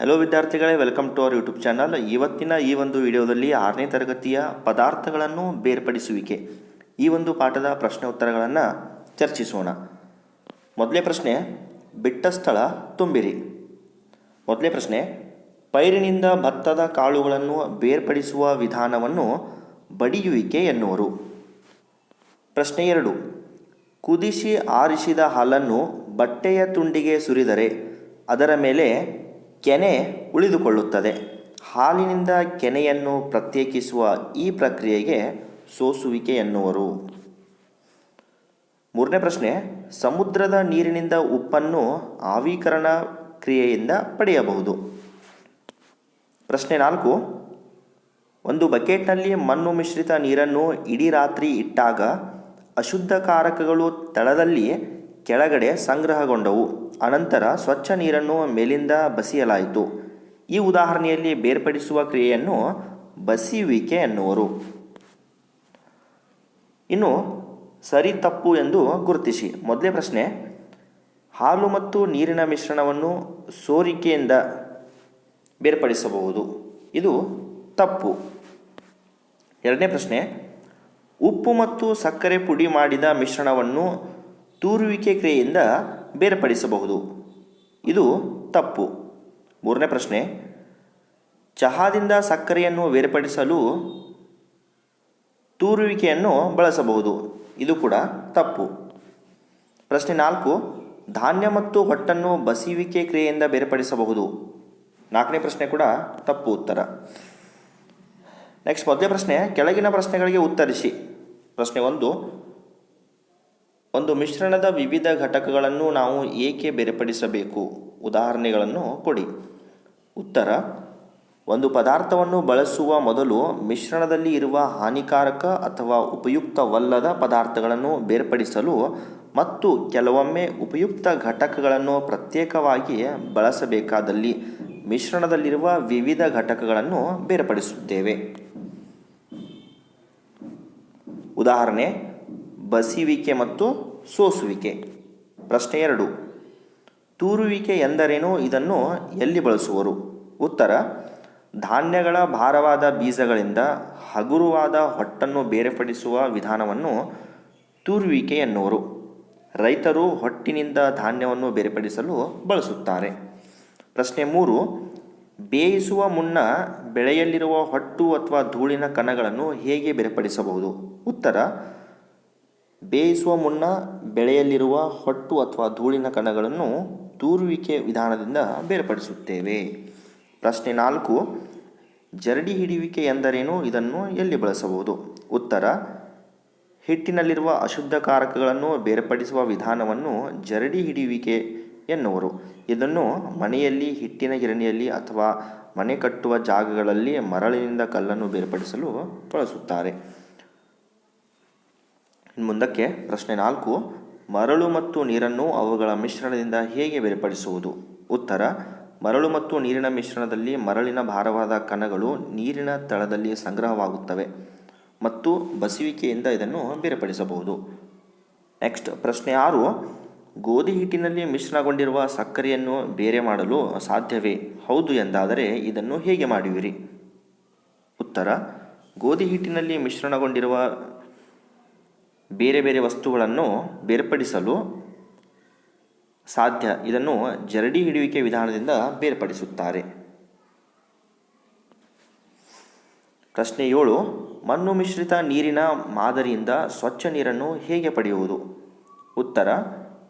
Hello ವಿದ್ಯಾರ್ಥಿಗಳೇ welcome to our YouTube channel ಇವತ್ತಿನ ಈ ಒಂದು ವಿಡಿಯೋದಲ್ಲಿ ಆರನೇ ತರಗತಿಯ ಪದಾರ್ಥಗಳನ್ನು ಬೇರ್ಪಡಿಸುವಿಕೆ. ಈ ಒಂದು ಪಾಠದ ಪ್ರಶ್ನೆ ಉತ್ತರಗಳನ್ನು ಚರ್ಚಿಸೋಣ. ಮೊದಲೇ ಪ್ರಶ್ನೆ, ಬಿಟ್ಟ ಸ್ಥಳ ತುಂಬಿರಿ. ಮೊದಲೇ ಪ್ರಶ್ನೆ, ಪೈರಿನಿಂದ ಭತ್ತದ ಕಾಳುಗಳನ್ನು ಬೇರ್ಪಡಿಸುವ ವಿಧಾನವನ್ನು ಬಡಿಯುವಿಕೆ ಎನ್ನುವರು. ಪ್ರಶ್ನೆ ಎರಡು, ಕುದಿಸಿ ಆರಿಸಿದ ಹಾಲನ್ನು ಬಟ್ಟೆಯ ತುಂಡಿಗೆ ಸುರಿದರೆ ಅದರ ಮೇಲೆ ಕೆನೆ ಉಳಿದುಕೊಳ್ಳುತ್ತದೆ. ಹಾಲಿನಿಂದ ಕೆನೆಯನ್ನು ಪ್ರತ್ಯೇಕಿಸುವ ಈ ಪ್ರಕ್ರಿಯೆಗೆ ಸೋಸುವಿಕೆ ಎನ್ನುವರು. ಮೂರನೇ ಪ್ರಶ್ನೆ, ಸಮುದ್ರದ ನೀರಿನಿಂದ ಉಪ್ಪನ್ನು ಆವೀಕರಣ ಕ್ರಿಯೆಯಿಂದ ಪಡೆಯಬಹುದು. ಪ್ರಶ್ನೆ ನಾಲ್ಕು, ಒಂದು ಬಕೆಟ್ನಲ್ಲಿ ಮಣ್ಣು ಮಿಶ್ರಿತ ನೀರನ್ನು ಇಡೀ ರಾತ್ರಿ ಇಟ್ಟಾಗ ಅಶುದ್ಧ ಕಾರಕಗಳು ತಳದಲ್ಲಿ ಕೆಳಗಡೆ ಸಂಗ್ರಹಗೊಂಡವು. ಅನಂತರ ಸ್ವಚ್ಛ ನೀರನ್ನು ಮೇಲಿಂದ ಬಸಿಯಲಾಯಿತು. ಈ ಉದಾಹರಣೆಯಲ್ಲಿ ಬೇರ್ಪಡಿಸುವ ಕ್ರಿಯೆಯನ್ನು ಬಸಿಯುವಿಕೆ ಎನ್ನುವರು. ಇನ್ನು ಸರಿ ತಪ್ಪು ಎಂದು ಗುರುತಿಸಿ. ಮೊದಲೇ ಪ್ರಶ್ನೆ, ಹಾಲು ಮತ್ತು ನೀರಿನ ಮಿಶ್ರಣವನ್ನು ಸೋರಿಕೆಯಿಂದ ಬೇರ್ಪಡಿಸಬಹುದು. ಇದು ತಪ್ಪು. ಎರಡನೇ ಪ್ರಶ್ನೆ, ಉಪ್ಪು ಮತ್ತು ಸಕ್ಕರೆ ಪುಡಿ ಮಾಡಿದ ಮಿಶ್ರಣವನ್ನು ತೂರುವಿಕೆ ಕ್ರಿಯೆಯಿಂದ ಬೇರ್ಪಡಿಸಬಹುದು. ಇದು ತಪ್ಪು. ಮೂರನೇ ಪ್ರಶ್ನೆ, ಚಹಾದಿಂದ ಸಕ್ಕರೆಯನ್ನು ಬೇರ್ಪಡಿಸಲು ತೂರುವಿಕೆಯನ್ನು ಬಳಸಬಹುದು. ಇದು ಕೂಡ ತಪ್ಪು. ಪ್ರಶ್ನೆ ನಾಲ್ಕು, ಧಾನ್ಯ ಮತ್ತು ಹೊಟ್ಟನ್ನು ಬಸಿಯುವಿಕೆ ಕ್ರಿಯೆಯಿಂದ ಬೇರ್ಪಡಿಸಬಹುದು. ನಾಲ್ಕನೇ ಪ್ರಶ್ನೆ ಕೂಡ ತಪ್ಪು ಉತ್ತರ. ನೆಕ್ಸ್ಟ್ ಮೊದಲೇ ಪ್ರಶ್ನೆ, ಕೆಳಗಿನ ಪ್ರಶ್ನೆಗಳಿಗೆ ಉತ್ತರಿಸಿ. ಪ್ರಶ್ನೆ ಒಂದು ಒಂದು ಮಿಶ್ರಣದ ವಿವಿಧ ಘಟಕಗಳನ್ನು ನಾವು ಏಕೆ ಬೇರ್ಪಡಿಸಬೇಕು? ಉದಾಹರಣೆಗಳನ್ನು ಕೊಡಿ. ಉತ್ತರ, ಒಂದು ಪದಾರ್ಥವನ್ನು ಬಳಸುವ ಮೊದಲು ಮಿಶ್ರಣದಲ್ಲಿ ಇರುವ ಹಾನಿಕಾರಕ ಅಥವಾ ಉಪಯುಕ್ತವಲ್ಲದ ಪದಾರ್ಥಗಳನ್ನು ಬೇರ್ಪಡಿಸಲು ಮತ್ತು ಕೆಲವೊಮ್ಮೆ ಉಪಯುಕ್ತ ಘಟಕಗಳನ್ನು ಪ್ರತ್ಯೇಕವಾಗಿ ಬಳಸಬೇಕಾದಲ್ಲಿ ಮಿಶ್ರಣದಲ್ಲಿರುವ ವಿವಿಧ ಘಟಕಗಳನ್ನು ಬೇರ್ಪಡಿಸುತ್ತೇವೆ. ಉದಾಹರಣೆ, ಬಸಿವಿಕೆ ಮತ್ತು ಸೋಸುವಿಕೆ. ಪ್ರಶ್ನೆ ಎರಡು. ತೂರುವಿಕೆ ಎಂದರೇನು? ಇದನ್ನು ಎಲ್ಲಿ ಬಳಸುವರು? ಉತ್ತರ, ಧಾನ್ಯಗಳ ಭಾರವಾದ ಬೀಜಗಳಿಂದ ಹಗುರವಾದ ಹೊಟ್ಟನ್ನು ಬೇರ್ಪಡಿಸುವ ವಿಧಾನವನ್ನು ತೂರುವಿಕೆ ಎನ್ನುವರು. ರೈತರು ಹೊಟ್ಟಿನಿಂದ ಧಾನ್ಯವನ್ನು ಬೇರ್ಪಡಿಸಲು ಬಳಸುತ್ತಾರೆ. ಪ್ರಶ್ನೆ ಮೂರು. ಬೇಯಿಸುವ ಮುನ್ನ ಬೆಳೆಯಲ್ಲಿರುವ ಹೊಟ್ಟು ಅಥವಾ ಧೂಳಿನ ಕಣಗಳನ್ನು ಹೇಗೆ ಬೇರ್ಪಡಿಸಬಹುದು? ಉತ್ತರ. ಬೇಯಿಸುವ ಮುನ್ನ ಬೆಳೆಯಲ್ಲಿರುವ ಹೊಟ್ಟು ಅಥವಾ ಧೂಳಿನ ಕಣಗಳನ್ನು ತೂರುವಿಕೆ ವಿಧಾನದಿಂದ ಬೇರ್ಪಡಿಸುತ್ತೇವೆ. ಪ್ರಶ್ನೆ ನಾಲ್ಕು, ಜರಡಿ ಹಿಡಿಯುವಿಕೆ ಎಂದರೇನು? ಇದನ್ನು ಎಲ್ಲಿ ಬಳಸಬಹುದು? ಉತ್ತರ, ಹಿಟ್ಟಿನಲ್ಲಿರುವ ಅಶುದ್ಧ ಕಾರಕಗಳನ್ನು ಬೇರ್ಪಡಿಸುವ ವಿಧಾನವನ್ನು ಜರಡಿ ಹಿಡಿಯುವಿಕೆ ಎನ್ನುವರು. ಇದನ್ನು ಮನೆಯಲ್ಲಿ, ಹಿಟ್ಟಿನ ಗಿರಣಿಯಲ್ಲಿ ಅಥವಾ ಮನೆ ಕಟ್ಟುವ ಜಾಗಗಳಲ್ಲಿ ಮರಳಿನಿಂದ ಕಲ್ಲನ್ನು ಬೇರ್ಪಡಿಸಲು ಬಳಸುತ್ತಾರೆ. ಮುಂದಕ್ಕೆ ಪ್ರಶ್ನೆ ನಾಲ್ಕು, ಮರಳು ಮತ್ತು ನೀರನ್ನು ಅವುಗಳ ಮಿಶ್ರಣದಿಂದ ಹೇಗೆ ಬೇರ್ಪಡಿಸುವುದು? ಉತ್ತರ, ಮರಳು ಮತ್ತು ನೀರಿನ ಮಿಶ್ರಣದಲ್ಲಿ ಮರಳಿನ ಭಾರವಾದ ಕಣಗಳು ನೀರಿನ ತಳದಲ್ಲಿ ಸಂಗ್ರಹವಾಗುತ್ತವೆ ಮತ್ತು ಬಸಿವಿಕೆಯಿಂದ ಇದನ್ನು ಬೇರ್ಪಡಿಸಬಹುದು. ನೆಕ್ಸ್ಟ್, ಪ್ರಶ್ನೆ ಆರು, ಗೋಧಿ ಹಿಟ್ಟಿನಲ್ಲಿ ಮಿಶ್ರಣಗೊಂಡಿರುವ ಸಕ್ಕರೆಯನ್ನು ಬೇರೆ ಮಾಡಲು ಸಾಧ್ಯವೇ? ಹೌದು ಎಂದಾದರೆ ಇದನ್ನು ಹೇಗೆ ಮಾಡುವಿರಿ? ಉತ್ತರ, ಗೋಧಿ ಹಿಟ್ಟಿನಲ್ಲಿ ಮಿಶ್ರಣಗೊಂಡಿರುವ ಬೇರೆ ಬೇರೆ ವಸ್ತುಗಳನ್ನು ಬೇರ್ಪಡಿಸಲು ಸಾಧ್ಯ. ಇದನ್ನು ಜರಡಿ ಹಿಡಿಯುವಿಕೆ ವಿಧಾನದಿಂದ ಬೇರ್ಪಡಿಸುತ್ತಾರೆ. ಪ್ರಶ್ನೆ ಏಳು, ಮಣ್ಣು ಮಿಶ್ರಿತ ನೀರಿನ ಮಾದರಿಯಿಂದ ಸ್ವಚ್ಛ ನೀರನ್ನು ಹೇಗೆ ಪಡೆಯುವುದು? ಉತ್ತರ,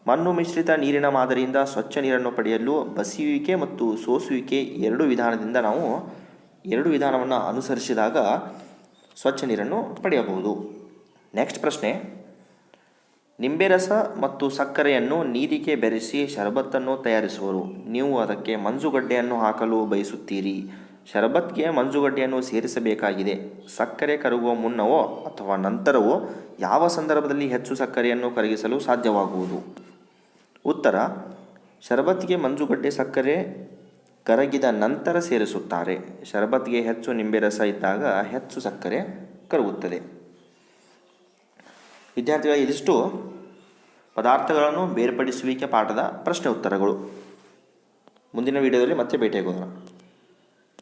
ಮಣ್ಣು ಮಿಶ್ರಿತ ನೀರಿನ ಮಾದರಿಯಿಂದ ಸ್ವಚ್ಛ ನೀರನ್ನು ಪಡೆಯಲು ಬಸಿಯುವಿಕೆ ಮತ್ತು ಸೋಸುವಿಕೆ ಎರಡು ವಿಧಾನದಿಂದ ನಾವು ಎರಡು ವಿಧಾನವನ್ನು ಅನುಸರಿಸಿದಾಗ ಸ್ವಚ್ಛ ನೀರನ್ನು ಪಡೆಯಬಹುದು. ನೆಕ್ಸ್ಟ್ ಪ್ರಶ್ನೆ ನಿಂಬೆ ರಸ ಮತ್ತು ಸಕ್ಕರೆಯನ್ನು ನೀರಿಗೆ ಬೆರೆಸಿ ಶರಬತ್ತನ್ನು ತಯಾರಿಸುವರು. ನೀವು ಅದಕ್ಕೆ ಮಂಜುಗಡ್ಡೆಯನ್ನು ಹಾಕಲು ಬಯಸುತ್ತೀರಿ. ಶರಬತ್ಗೆ ಮಂಜುಗಡ್ಡೆಯನ್ನು ಸೇರಿಸಬೇಕಾಗಿದೆ. ಸಕ್ಕರೆ ಕರಗುವ ಮುನ್ನವೋ ಅಥವಾ ನಂತರವೋ ಯಾವ ಸಂದರ್ಭದಲ್ಲಿ ಹೆಚ್ಚು ಸಕ್ಕರೆಯನ್ನು ಕರಗಿಸಲು ಸಾಧ್ಯವಾಗುವುದು? ಉತ್ತರ. ಶರಬತ್ಗೆ ಮಂಜುಗಡ್ಡೆ ಸಕ್ಕರೆ ಕರಗಿದ ನಂತರ ಸೇರಿಸುತ್ತಾರೆ. ಶರಬತ್ಗೆ ಹೆಚ್ಚು ನಿಂಬೆ ರಸ ಇದ್ದಾಗ ಹೆಚ್ಚು ಸಕ್ಕರೆ ಕರಗುತ್ತದೆ. ವಿದ್ಯಾರ್ಥಿಗಳ ಇದಿಷ್ಟು ಪದಾರ್ಥಗಳನ್ನು ಬೇರ್ಪಡಿಸುವಿಕೆ ಪಾಠದ ಪ್ರಶ್ನೆ ಉತ್ತರಗಳು. ಮುಂದಿನ ವಿಡಿಯೋದಲ್ಲಿ ಮತ್ತೆ ಭೇಟಿಯಾಗೋಣ.